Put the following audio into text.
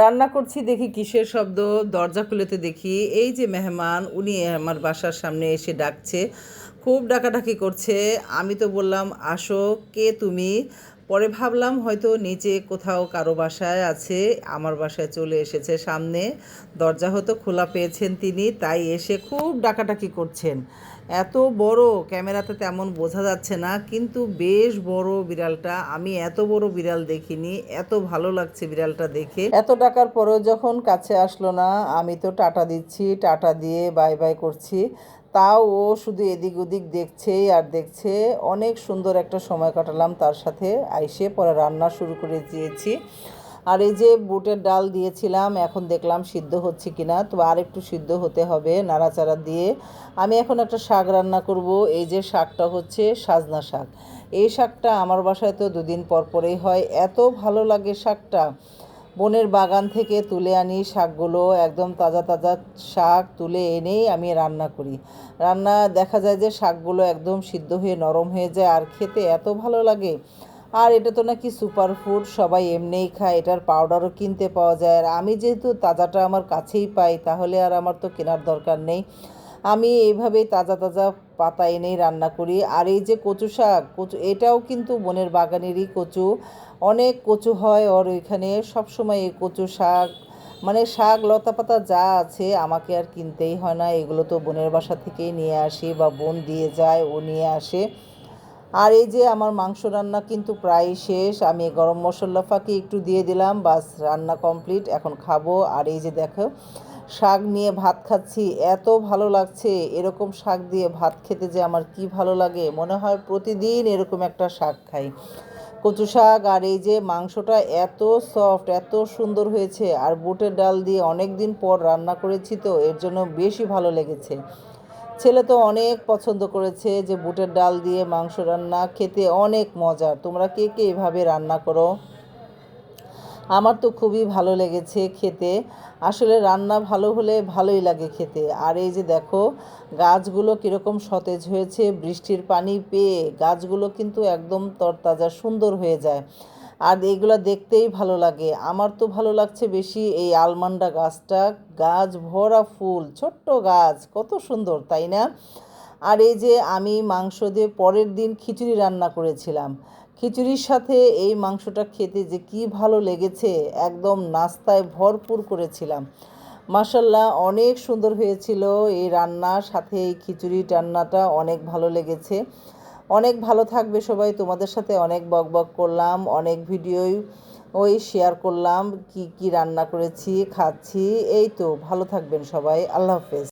রান্না করছি, দেখি কিসের শব্দ, দরজা খুলেতে দেখি এই যে মেহমান, উনি আমার বাসার সামনে এসে ডাকছে, খুব ডাকাডাকি করছে। আমি তো বললাম, আসো, কে তুমি? পরে ভাবলাম হয়তো নিচে কোথাও কারও বাসায় আছে, আমার বাসায় চলে এসেছে সামনে। দরজা হয়তো খোলা পেয়েছেন তিনি, তাই এসে খুব ডাকাডাকি করছেন। এত বড় ক্যামেরাতে তেমন বোঝা যাচ্ছে না, কিন্তু বেশ বড় বিড়ালটা। আমি এত বড় বিড়াল দেখিনি, এত ভালো লাগছে বিড়ালটা দেখে। এত টাকার পরেও যখন কাছে আসলো না, আমি তো টাটা দিচ্ছি, টাটা দিয়ে বাই বাই করছি। তাও ও শুধু এদিক ওদিক দেখছেই আর দেখছে। অনেক সুন্দর একটা সময় কাটালাম তার সাথে। আইসে পরে রান্না শুরু করে দিয়েছি। আর এই যে বুটের ডাল দিয়েছিলাম, এখন দেখলাম সিদ্ধ হচ্ছে কি না তো আর একটু সিদ্ধ হতে হবে নাড়াচাড়া দিয়ে। আমি এখন একটা শাক রান্না করব। এই যে শাকটা হচ্ছে সাজনা শাক। এই শাকটা আমার বাসায় তো দুদিন পর পরেই হয়। এত ভালো লাগে শাকটা। বনের বাগান থেকে তুলে আনি শাকগুলো, একদম তাজা তাজা শাক তুলে এনেই আমি রান্না করি। রান্না দেখা যায় যে শাকগুলো একদম সিদ্ধ হয়ে নরম হয়ে যায়, আর খেতে এত ভালো লাগে। আর এটা তো নাকি সুপার ফুড সবাই এমনিই খায়, এটার পাউডারও কিনতে পাওয়া যায়। আর আমি যেহেতু তাজাটা আমার কাছেই পাই, তাহলে আর আমার তো কেনার দরকার নেই। আমি এইভাবেই তাজা তাজা পাতা এনেই রান্না করি। আর এই যে কচু শাক, কচু, এটাও কিন্তু বনের বাগানেরই কচু। অনেক কচু হয় ওর ওইখানে, সবসময় এই কচু শাক মানে শাক লতা পাতা যা আছে আমাকে আর কিনতেই হয় না। এগুলো তো বোনের বাসা থেকেই নিয়ে আসি বা বোন দিয়ে যায়, ও নিয়ে আসে। আর এই যে আমার মাংস রান্না কিন্তু প্রায় শেষ। আমি গরম মশলা ফাঁকি একটু দিয়ে দিলাম, বাস রান্না কমপ্লিট, এখন খাব। আর এই যে দেখো শাক নিয়ে ভাত খাচ্ছি, এত ভালো লাগছে। এরকম শাক দিয়ে ভাত খেতে যে আমার কি ভালো লাগে? মনে হয় প্রতিদিন এরকম একটা শাক খাই। কচু শাক আর এই যে মাংসটা এত সফট এত সুন্দর হয়েছে। আর বুটের ডাল দিয়ে অনেক দিন পর রান্না করেছি তো, এর জন্য বেশি ভালো লেগেছে। ছেলে তো অনেক পছন্দ করেছে যে বুটের ডাল দিয়ে মাংস রান্না, খেতে অনেক মজা। তোমরা কে কে এভাবে রান্না করো? আমার তো খুবই ভালো লেগেছে খেতে। আসলে রান্না ভালো হলে ভালোই লাগে খেতে। আর এই যে দেখো, গাছগুলো কীরকম সতেজ হয়েছে, বৃষ্টির পানি পেয়ে গাছগুলো কিন্তু একদম তরতাজা, সুন্দর হয়ে যায়। আর এইগুলো দেখতেই ভালো লাগে। আমার তো ভালো লাগছে বেশি এই আলমান্ডা গাছটা। গাছ ভরা ফুল, ছোট্ট গাছ, কত সুন্দর, তাই না? আর এই যে আমি মাংস দিয়ে পরের দিন খিচুড়ি রান্না করেছিলাম। খিচুড়ির সাথে এই মাংসটা খেতে যে কি ভালো লেগেছে, একদম নাস্তায় ভরপুর করেছিলাম। মাসাল্লাহ অনেক সুন্দর হয়েছিল এই রান্নার সাথে এই খিচুড়ি রান্নাটা অনেক ভালো লেগেছে। অনেক ভালো থাকবে সবাই, তোমাদের সাথে অনেক বক বক করলাম, অনেক ভিডিওই ওই শেয়ার করলাম, কি কি রান্না করেছি, খাচ্ছি, এই তো, ভালো থাকবেন সবাই, আল্লাহ হাফেজ।